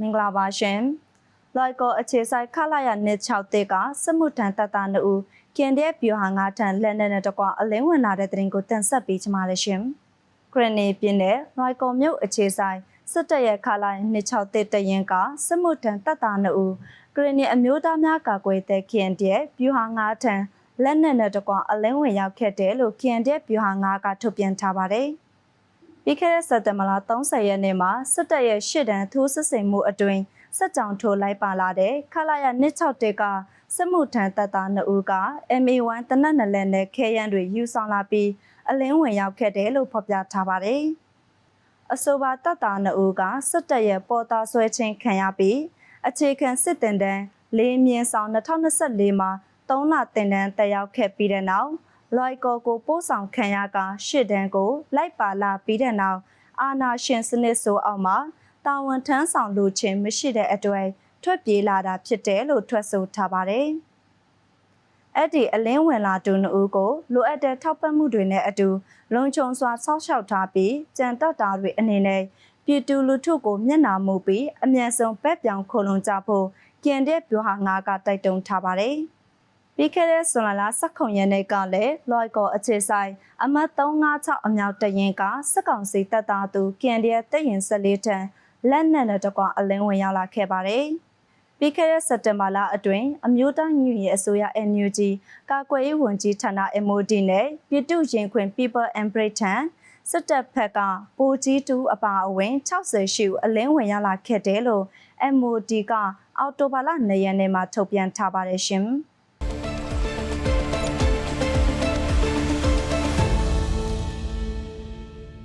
မင်္ဂလာပါရှင်။လိုက်ကောအခြေဆိုင်ခလာရနှစ်6တဲကစမှုထန်တတနဦးကင်တဲ့ပြူဟာငါထန်လက်နဲ့နဲ့တကွအလင်းဝင်လာတဲ့တဲ့ရင်ကိုတင်ဆက်ပေးချင်ပါတယ်ရှင်။ခရနီပြင်းတဲ့လိုက်ကောမြို့အခြေဆိုင်စစ်တပ်ရဲ့ခလာရနှစ်6တဲတရင်ကစမှုထန်တတနဦးခရနီအမျိုးသားများကာကွယ်တဲ့ခင်တဲ့ပြူဟာငါထန်လက်နဲ့နဲ့တကွအလင်းဝင်ရောက်ခဲ့တယ်လို့ခင်တဲ့ပြူဟာငါကထုတ်ပြန်ထားပါတယ်။ ပြီးခဲ့တဲ့စက်တင်ဘာလ30ရက်နေ့မှာစစ်တပ်ရဲ့ရှစ်တန်းထိုးစစ်ဆင်မှုအတွင်းစစ်ကြောင်ထိုးလိုက်ပါလာတဲ့ခလာရ261ကစစ်မှုထမ်းတပ်သား2ဦးက MA1 တနက်နလက်နဲ့ခဲရန်တွေယူဆောင်လာပြီးအလင်းဝင်ရောက်ခဲ့တယ်လို့ဖော်ပြထားပါတယ်။အဆိုပါတပ်သား2ဦးကစစ်တပ်ရဲ့ပေါ်တာဆွဲခြင်းခံရပြီးအခြေခံစစ်တင်တန်းလေးမြင်းဆောင်2024မှာ3လတင်တန်းတက်ရောက်ခဲ့ပြီးတဲ့နောက် လိုက်ကောကိုပို့ဆောင်ခံရကရှစ်တန်းကို လိုက်ပါလာပြီးတဲ့နောက်အာနာရှင်စနစ်ဆိုအောင်မှာတာဝန်ထမ်းဆောင်လူချင်းမရှိတဲ့အတွက်ထွက်ပြေးလာတာဖြစ်တယ်လို့ထွက်ဆိုထားပါတယ်။အဲ့ဒီအလင်းဝင်လာသူနှစ်ဦးကိုလိုအပ်တဲ့ထောက်ပံ့မှုတွေနဲ့အတူလုံခြုံစွာစောင့်ရှောက်ထားပြီးကြံတက်တာတွေအနေနဲ့ပြည်သူလူထုကိုမျက်နှာမူပြီးအမြန်ဆုံးပဲ့ပြောင်ခုံလုံကြဖို့ကျန်တဲ့ပြောဟာငါကတိုက်တွန်းထားပါတယ်။ ပြီးခဲ့တဲ့ဇွန်လလ19ရက်နေ့ကလည်းလွိုက်ကော်အခြေဆိုင်အမတ်356အမြောက်တရင်ကစစ်ကောင်စီတပ်သားသူကင်ဒီယတပ်ရင်14တန်းလက်နက်နဲ့တကွအလင်းဝင်ရောက်လာခဲ့ပါတယ်။ပြီးခဲ့တဲ့စက်တင်ဘာလအတွင်းအမျိုးသားညွရေးအစိုးရ NUG ကာကွယ်ရေးဝန်ကြီးဌာန MOD နဲ့ပြည်သူ့ရင်ခွင် People and Britain စစ်တပ်ဖက်ကပိုကြီးတူအပါအဝင်60ရှိအလင်းဝင်ရလာခဲ့တယ်လို့ MOD ကအော်တိုဘာလ2ရက်နေ့မှာထုတ်ပြန်ထားပါတယ်ရှင်။